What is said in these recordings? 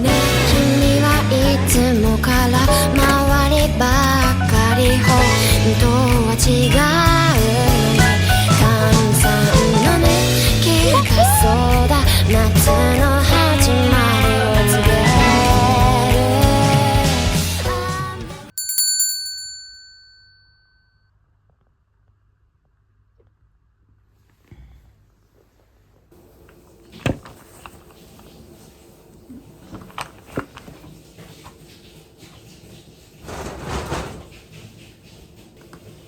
ね。君はいつもから周りばっかり本当は違う。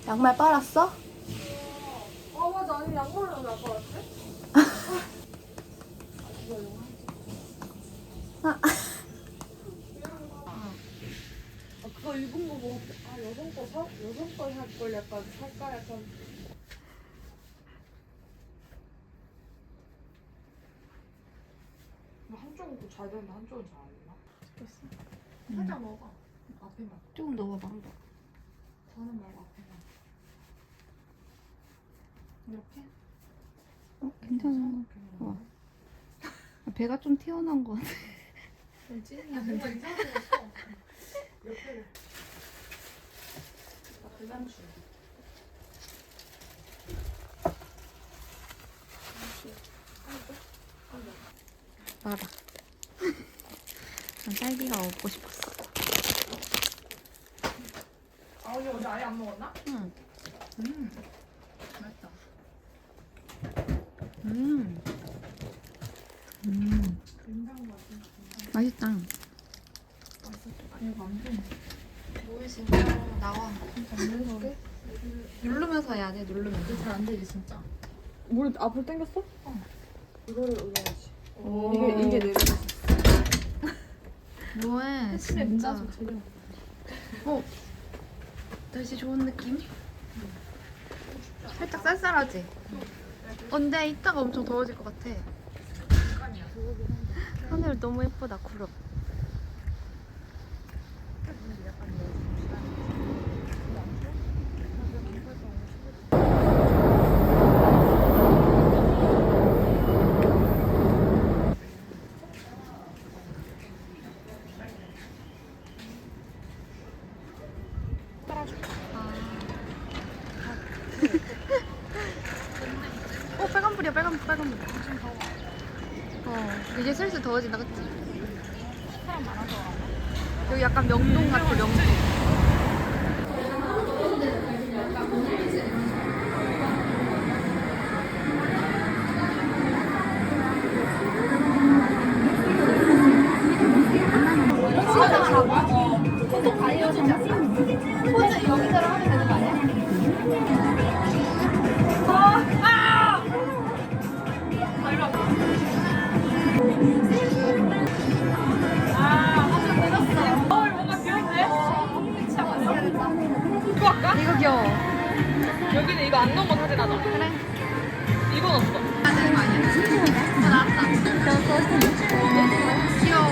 양말 빨았어? 아 맞아 아니 양말로 나것 같아? 아 그거 입은 거 보고 아 여성 거 사? 여성 거살걸 약간 살까 약간 뭐 한쪽은 또잘 되는데 한쪽은 잘 안 되나? 됐어 살짝 먹어 앞에만 조금 넣어봐. 저는 말고 앞에만 이렇게? 어, 괜찮아. 어. 배가 좀 튀어나온 것 같아. 찌는야 뭔가 이상하게 했어 옆에를 나 불만주 알아. 난 딸기가 먹고 싶었어. 아 언니 어제 아예 안 먹었나? 응. 음 맛있다 음. 음. 맛있다. 뭐해 진짜 나와. 누르면서 해야 돼. 누르면서. 잘안 되지 진짜 물 앞으로 당겼어? 어 이거를 올려야지 오. 이게 이게 내려 뭐해 진짜. 어. 날씨 좋은 느낌? 살짝 쌀쌀하지? 근데 이따가 엄청 더워질 것 같아. 하늘 너무 예쁘다 구름. 여기는 이거 안 넣은 거 사진 하자 그래. 이건 없어 하는 거 아니야? 어, 나왔다. 귀여워.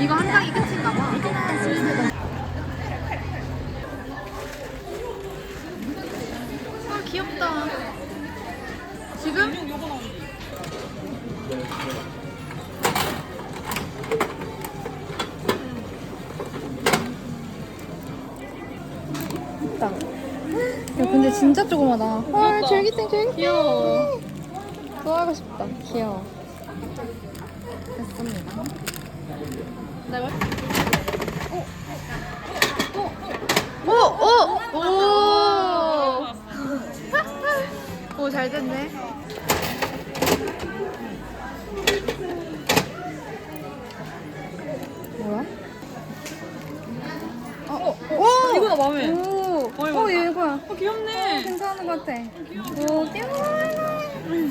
이거 한 장이 끝 조그마다. 헐 줄기땡 줄기땡. 귀여워. 좋아하고 싶다. 귀여워. 됐습니다. 내가 오! 오! 오! 오, 잘 됐네. 뭐야? 어, 오! 이거 나 마음에 오! 어, 이거 어, 얘 이거야. 어 귀엽네 괜찮은 것 같아. 오, 귀여워.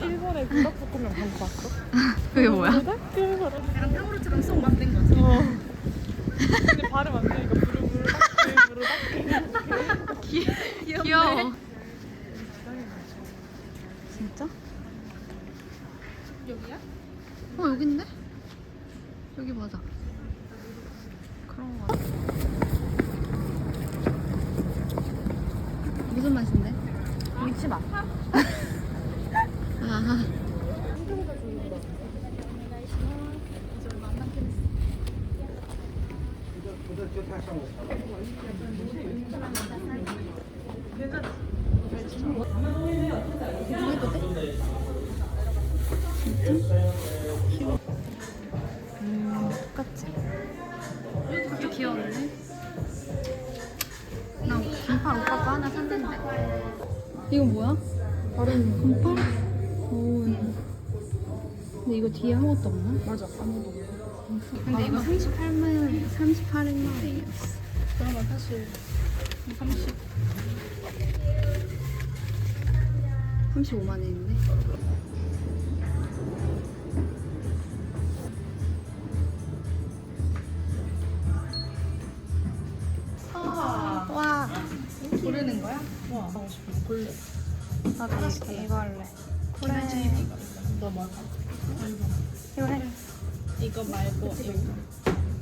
일본에 불닭볶음면 광고 봤어? 그게 뭐야? 약간 탕후루처럼 쏙 만든 거지 어 근데 발음 안 되니까 부르부르 부르 귀여워. 진짜? 여기야? 어, 여긴데? 여기 맞아. 그런 거 같아. 무슨 맛인데? 믿지 마. 아 이거 뒤에 아무것도 없나? 맞아. 아무도. 근데 이거 38만, 38만 원이었어. 그러면 사실 30. 35만 원인데? 와, 고르는 거야? 와, 하고 싶은 거 골래. 나도 이거 할래. 그래. 너 뭐? 할까? 이거 해. 이거 말고 이거.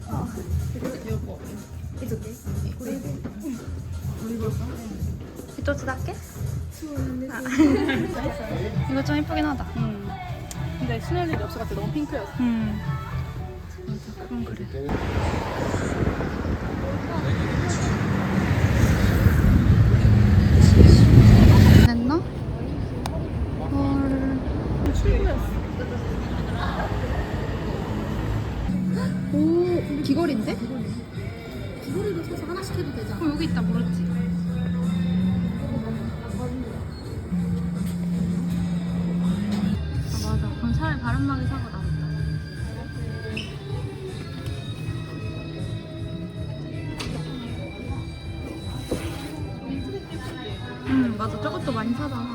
어. 이거. 뭐? 이거 돼? 이거 돼? 우리 벌써? 이또 지답게? 아. 이거 좀 예쁘긴 하다. 음. 근데 순혈이 없어 같아. 너무 핑크였어. 음. 맞아. 그건 그래. 됐나? 어, 여기 있다, 모르지? 아, 맞아. 그럼 차라리 바른막이 사고 나왔다. 응, 맞아. 저것도 많이 사잖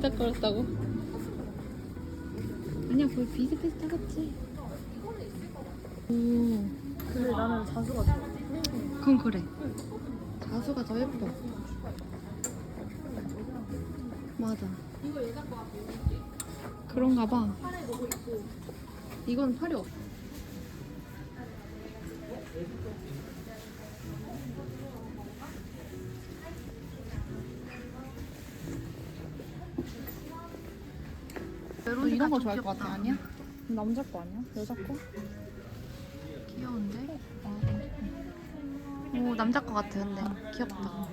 반짝거렸다고? 아니야, 거의 비슷비슷하겠지. 오, 근데 나는 자수가 좋아. 그건 그래. 자수가 더 예뻐. 맞아. 그런가 봐. 이건 팔이 없어. 이런 거 좋아할 것 같아 아니야? 남자 거 아니야? 여자 거? 귀여운데? 아, 오 남자 거 같아 근데 귀엽다.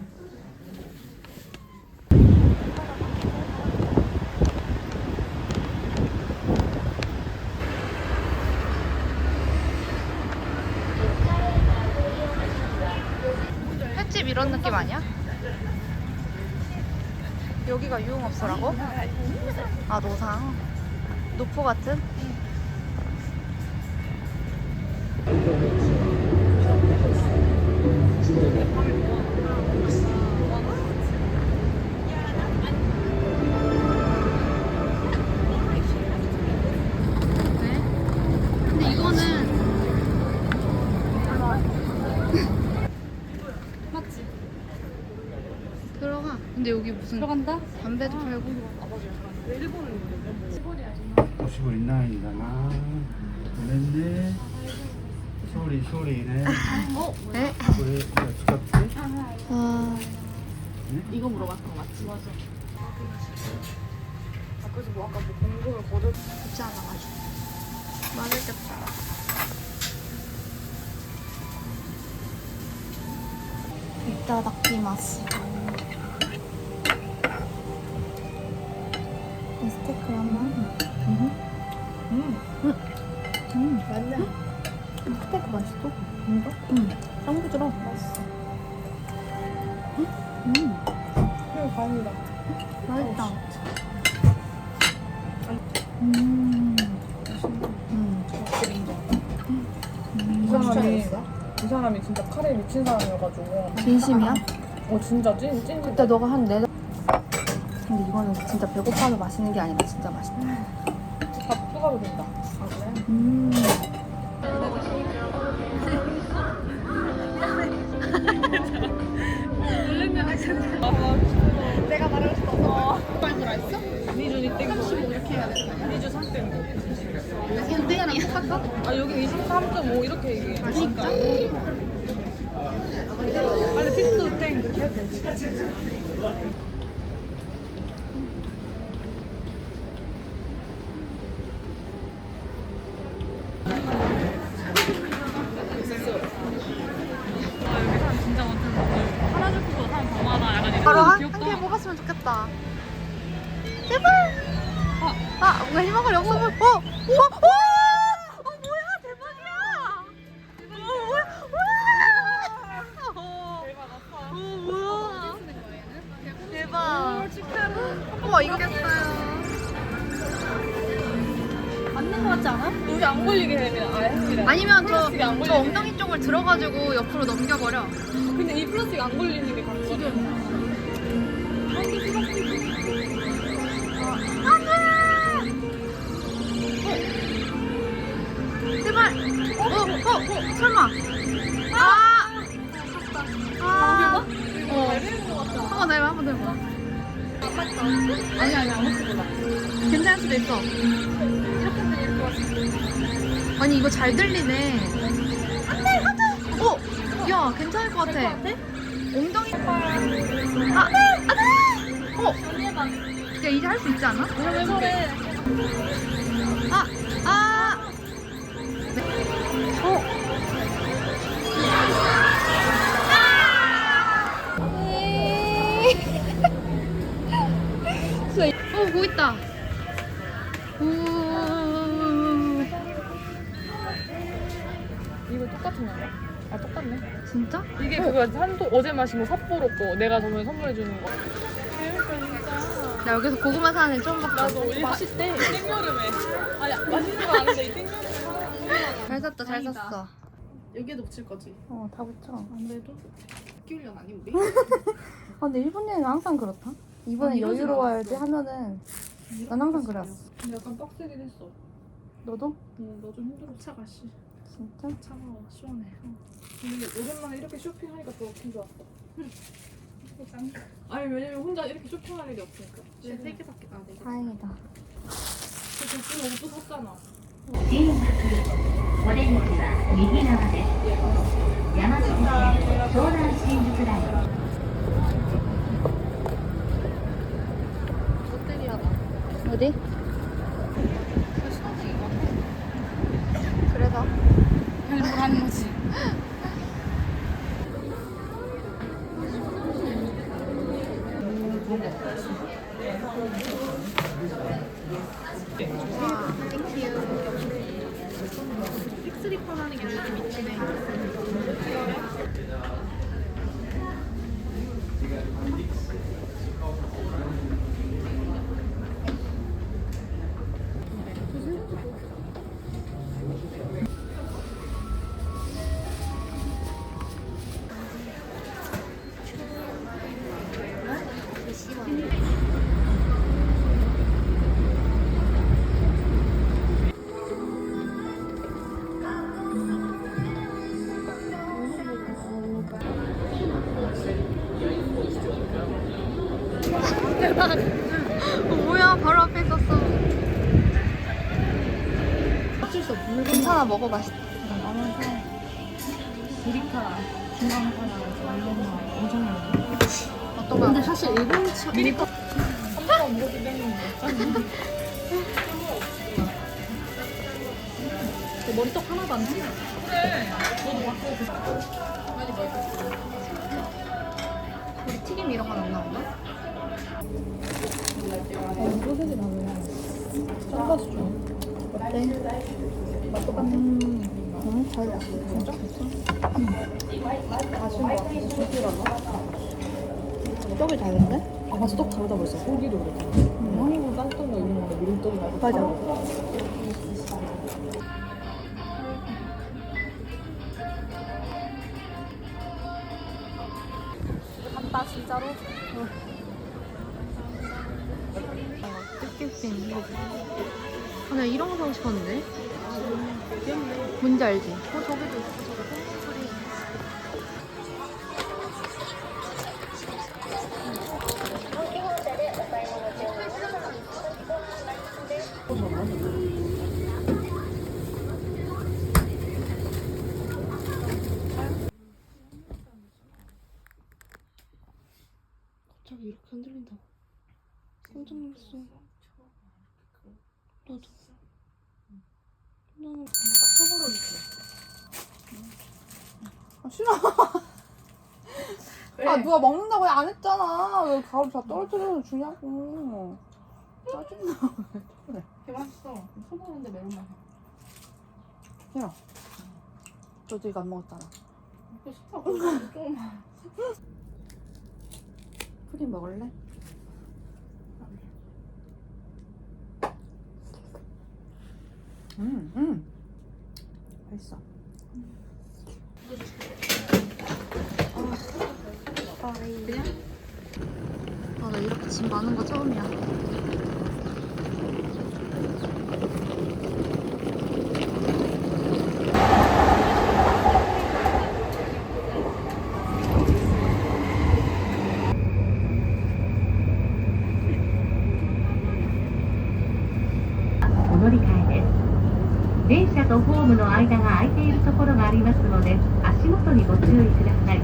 횟집 이런 느낌 아니야? 여기가 유흥업소라고? 아 노상 노포 같은? 네? 근데 이거는? 들어가. 근데 여기 무슨 들어간다? 담배도 팔고. 목소리는 네? 왜 여쭈같지? 와. 이거 물어봤던 거 맞지? 맞아. 아, 그래서 뭐 아까 뭐 공금을 거둬 붙지 않아가지고. 맛있겠다. 이따 닦기마스. 스테이크 하나. 음. 음. 음. 맞네. 맛있어? 이거? 응. 쌍부드러. 맛있어. 음. 이거 간이다. 맛있다. 음. 음. 확실히 인정. 음. 이 사람이 이 사람이 진짜 카레에 미친 사람이어가지고 진심이야? 어 진짜 찐 찐. 그때 너가 한 네. 근데 이거는 진짜 배고파서 맛있는 게 아니라 진짜 맛있다. 밥 추가로 된다. 아 그래? 음. 현대가 랑 약할까? 아 여기 23.5 이렇게 얘기해 아 진짜? 그러니까. 아니 피스도 땡 어머, 이거 겠어요 맞는 거 같지 않아? 여기 안 걸리게 해 그냥 아예 해주래. 아니면 저, 플라스틱이 안 저 걸리게. 엉덩이 쪽을 들어가지고 옆으로 넘겨버려. 근데 이 플라스틱 안 걸리는 게. 제발. 어, 어, 어, 설마. 아. 아. 어. 한번 더 해봐, 한번더 해봐. 아니 아니 아무것도 몰라. 괜찮을 수도 있어. 아니 이거 잘 들리네. 안돼 안돼. 어, 야 괜찮을 것 같아. 엉덩이. 아, 안돼. 어. 야 이제 할 수 있지 않아? 그럼 해보래. 아, 아. 네. 어. 어, 뭐 있다. 오. 이거 똑같은 거야? 아 똑같네. 진짜? 이게 그거 산도 어제 마신 거 삿포로 거 내가 저번에 선물해 주는 거. 나 여기서 고구마 사는 애 처음 봤어. 나도 맛있대. 생여름에. 아니 맛있는 거 아는데 이 생여름에. 잘 샀다, 잘 다행이다. 샀어. 여기에도 붙일 거지? 어, 다 붙여. 안 그래도 아니 우리? 아, 근데 일본 여행은 항상 그렇다. 이번에 난 이러진 여유로워야지 않았어. 하면은 난 항상 그랬어. 근데 약간 빡세긴 했어. 너도? 응, 너 좀 힘들어. 차가 씨 진짜? 차가워 시원해 근데 오랜만에 이렇게 쇼핑하니까 더 기분 좋았어. 아니 왜냐면 혼자 이렇게 쇼핑할 일이 없으니까. 네, 세 개밖에 안돼 다행이다. 그래서 그 옷도 샀잖아. お出口は右側です。山手線湘南新宿ライン 어디? 그래서? 뭘 하는 거지 픽스리폰 하는 게 요즘 해 괜찮아, 먹어, 맛있다. 미리카 중앙파나 원래는 엄청 많아 어떤 거? 근데 사실 일본 차 미리카 한번 먹어도 되는데. 머리떡 하나도 안 찌. 우리 튀김 이런 건 안 나오나? 소세지 나면 짠가스 좀 어때? 맛 똑같아? 응, 잘 나. 진짜? 아쉬운 거 같아서 소주라고? 떡이 다른데? 아 맞아 떡 맞아. 간다 진짜로. 아, 나 이런 거 사고 싶었는데. 뭔지 알지? 어, 저기도 있어. 어, 갑자기 이렇게 흔들린다고. 깜짝 놀랐어. 나도. 나는 아 싫어. 아 누가 먹는다고 안 했잖아. 왜 가루 다 떨어뜨려서 주냐고. 짜증나. 개 맛있어. 소보는데 매운맛. 야. 너도 이거 안 먹었잖아. 먹고 싶어. 좀. 프림 먹을래? 음, 음. 맛있어. 그냥? 아, 나 이렇게 짐 많은 거 처음이야.「 電車とホームの間が空いているところがありますので足元にご注意ください。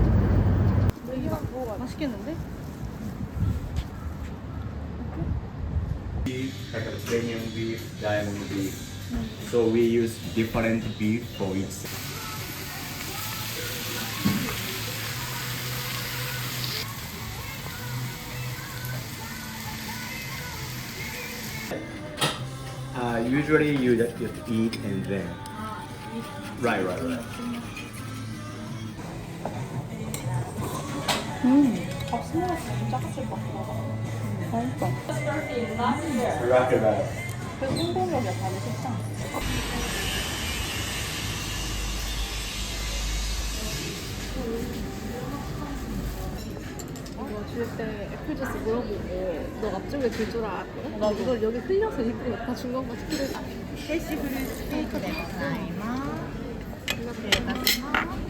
Mediterranean beef, diamond beef. So we use different beef for each. Usually you just, just eat and then. Right, right, right. 아, 스모어스 진짜 같이 먹어. Right, right. 그 성공력이야, 다들 식당. 줄 때 애플 주스 물어보고 너 앞쪽에 줄 줄 알았거든? 나 이걸 여기 흘려서 입고 다 중간까지 필요했어. フレッシュフルーツケーキでございます。よければします。